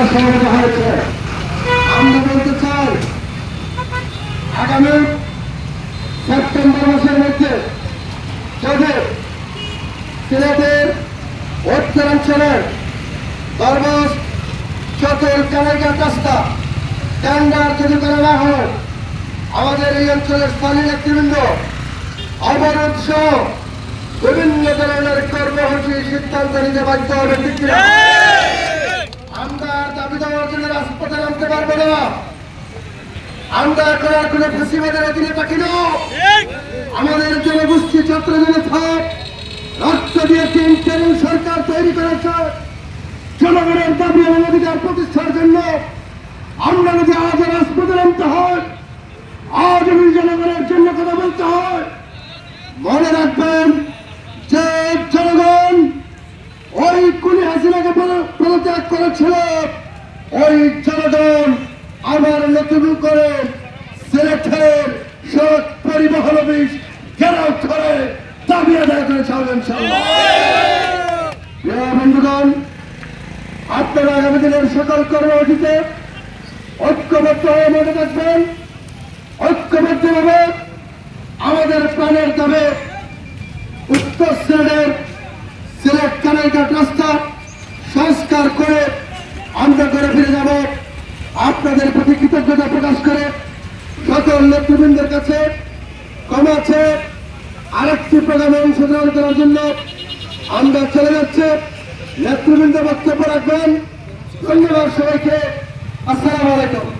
যারা সমবেত হয়েছে আমরা বলতে চাই, আগামী সেপ্টেম্বর মাসের মধ্যে যদি সিলেটের উত্তরাঞ্চলের দরবাস চতুর কানাইঘাট রাস্তা টেন্ডার যদি করা না হয়, আমাদের এই অঞ্চলের স্থানীয় নেতৃবৃন্দ, অবরোধ সহ বিভিন্ন ধরনের কর্মসূচি সিদ্ধান্ত নিতে বাধ্য হবে ঠিক কিনা? আমরা দাবি দেওয়ার জন্য রাজপথে নামতে না। আমরা এখন আর কোনো ফেসিবাদের অধীনে থাকি না। আমাদের জনগোষ্ঠী ছাত্র থাক রক্ত দিয়ে তিন তরুণ সরকার তৈরি করেছে। জনগণের দাবি এবং অধিকার প্রতিষ্ঠার জন্য আমরা যদি আজ রাজপথে নামতে হয় আজ জনগণের জন্য কথা বলতে হয় মনে রাখবেন যে জনগণ ওই কুলি হাসিনাকে পদ- পদত্যাগ করেছিল। ওই জনগণ আবার নতুন করে সিলেটের সড়ক পরিবহন অফিস ঘেরাও করে দাবি আদায় করে ছাড়বেন বন্ধুগণ, আপনারা আগামী দিনের সকল কর্মসূচিতে ঐক্যবদ্ধ হয়ে মনে রাখবেন। ঐক্যবদ্ধভাবে আমাদের প্রাণের দাবে উত্তর সিলেটের সিলেট কানাইঘাট রাস্তা আমরা করে ফিরে যাব। আপনাদের প্রতি কৃতজ্ঞতা প্রকাশ করে সকল নেতৃবৃন্দের কাছে কমাচ্ছে আরেকটি প্রোগ্রামে অংশগ্রহণ করার জন্য আমরা চলে যাচ্ছে। নেতৃবৃন্দ বক্তব্য রাখবেন। ধন্যবাদ সবাইকে। আসসালামু আলাইকুম।